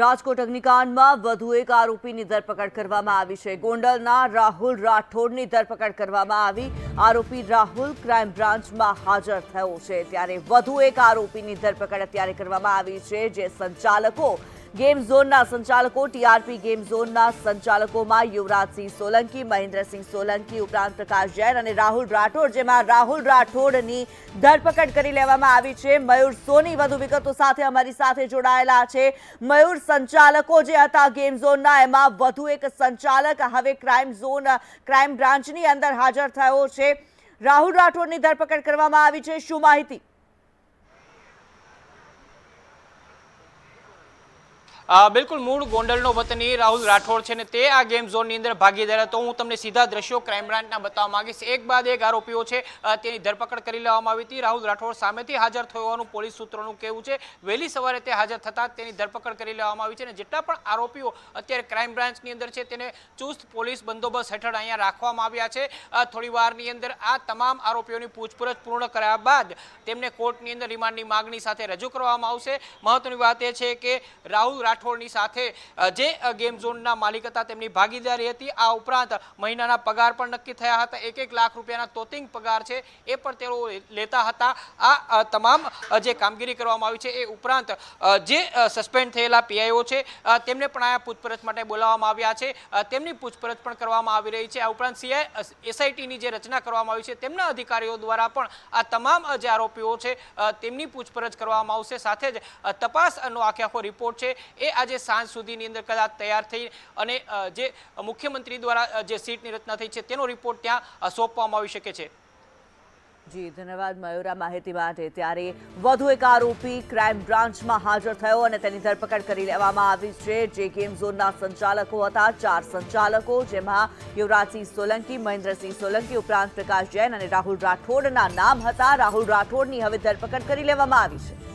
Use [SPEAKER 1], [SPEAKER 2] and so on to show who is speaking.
[SPEAKER 1] રાજકોટ અગ્નિકાંડમાં વધુ એક આરોપીની ધરપકડ કરવામાં આવી છે. ગોંડલના રાહુલ રાઠોડની ધરપકડ કરવામાં આવી. આરોપી રાહુલ ક્રાઇમ બ્રાન્ચમાં હાજર થયો છે. ત્યારે વધુ એક આરોપીની ધરપકડ અત્યારે કરવામાં આવી છે, જે સંચાલકો ગેમ ઝોનના સંચાલકો, ટીઆરપી ગેમ ઝોનના સંચાલકોમાં યુવરાજસિંહ સોલંકી, મહેન્દ્રસિંહ સોલંકી, ઉપરાંત પ્રકાશ જૈન અને રાહુલ રાઠોડ, જેમાં રાહુલ રાઠોડની ધરપકડ કરી લેવામાં આવી છે. મયુર સોની વધુ વિગતો સાથે અમારી સાથે જોડાયેલા છે. મયુર સંચાલકો જે હતા ગેમ ઝોનના, એમાં વધુ એક સંચાલક હવે ક્રાઇમ ઝોન, ક્રાઇમ બ્રાન્ચની અંદર હાજર થયો છે. રાહુલ રાઠોડની ધરપકડ કરવામાં આવી છે. શું માહિતી?
[SPEAKER 2] બિલકુલ, મૂળ ગોંડલનો વતની રાહુલ રાઠોડ છે ને તે આ ગેમ ઝોનની અંદર ભાગીદાર હતો. હું તમને સીધા દ્રશ્યો ક્રાઇમ બ્રાન્ચના બતાવવા માંગીશ. એક બાદ એક આરોપીઓ છે તેની ધરપકડ કરી લેવામાં આવી હતી. રાહુલ રાઠોડ સામેથી હાજર થયો હોવાનું પોલીસ સૂત્રોનું કહેવું છે. વહેલી સવારે તે હાજર થતા તેની ધરપકડ કરી લેવામાં આવી છે અને જેટલા પણ આરોપીઓ અત્યારે ક્રાઇમ બ્રાન્ચની અંદર છે તેને ચુસ્ત પોલીસ બંદોબસ્ત હેઠળ અહીંયા રાખવામાં આવ્યા છે. થોડી વારની અંદર આ તમામ આરોપીઓની પૂછપરછ પૂર્ણ કર્યા બાદ તેમને કોર્ટની અંદર રિમાન્ડની માગણી સાથે રજૂ કરવામાં આવશે. મહત્વની વાત એ છે કે રાહુલ રાઠોડની સાથે જે ગેમ ઝોનના માલિક હતા, તેમની ભાગીદારી હતી. આ ઉપરાંત મહિનાના પગાર પણ નક્કી થયા હતા. એક એક લાખ રૂપિયાના તોતિંગ પગાર છે, એ પણ તેઓ લેતા હતા. આ તમામ જે કામગીરી કરવામાં આવી છે, એ ઉપરાંત જે સસ્પેન્ડ થયેલા પીઆઈઓ છે તેમને પણ આ પૂછપરછ માટે બોલાવવામાં આવ્યા છે. તેમની પૂછપરછ પણ કરવામાં આવી રહી છે. આ ઉપરાંત સીઆઈ એસઆઈટીની જે રચના કરવામાં આવી છે, તેમના અધિકારીઓ દ્વારા પણ આ તમામ જે આરોપીઓ છે તેમની પૂછપરછ કરવામાં આવશે. સાથે જ તપાસનો આખે આખો રિપોર્ટ છે. એ આજે સાંજ સુધીની અંદર કદાચ તૈયાર થઈ અને જે મુખ્યમંત્રી દ્વારા જે સીટની રચના થઈ છે, તેનો રિપોર્ટ ત્યાં સોંપવામાં આવી શકે છે.
[SPEAKER 1] જી, ધન્યવાદ મયુરા માહિતી માટે. ત્યારે વધુ એક આરોપી ક્રાઇમ બ્રાન્ચમાં હાજર થયો અને તેની ધરપકડ કરી લેવામાં આવી છે. જે ગેમ ઝોનના સંચાલકો હતા, ચાર સંચાલકો, જેમાં યુવરાજસિંહ સોલંકી, મહેન્દ્રસિંહ સોલંકી, ઉપરાંત પ્રકાશ જૈન અને રાહુલ રાઠોડના નામ હતા. રાહુલ રાઠોડની હવે ધરપકડ કરી લેવામાં આવી છે.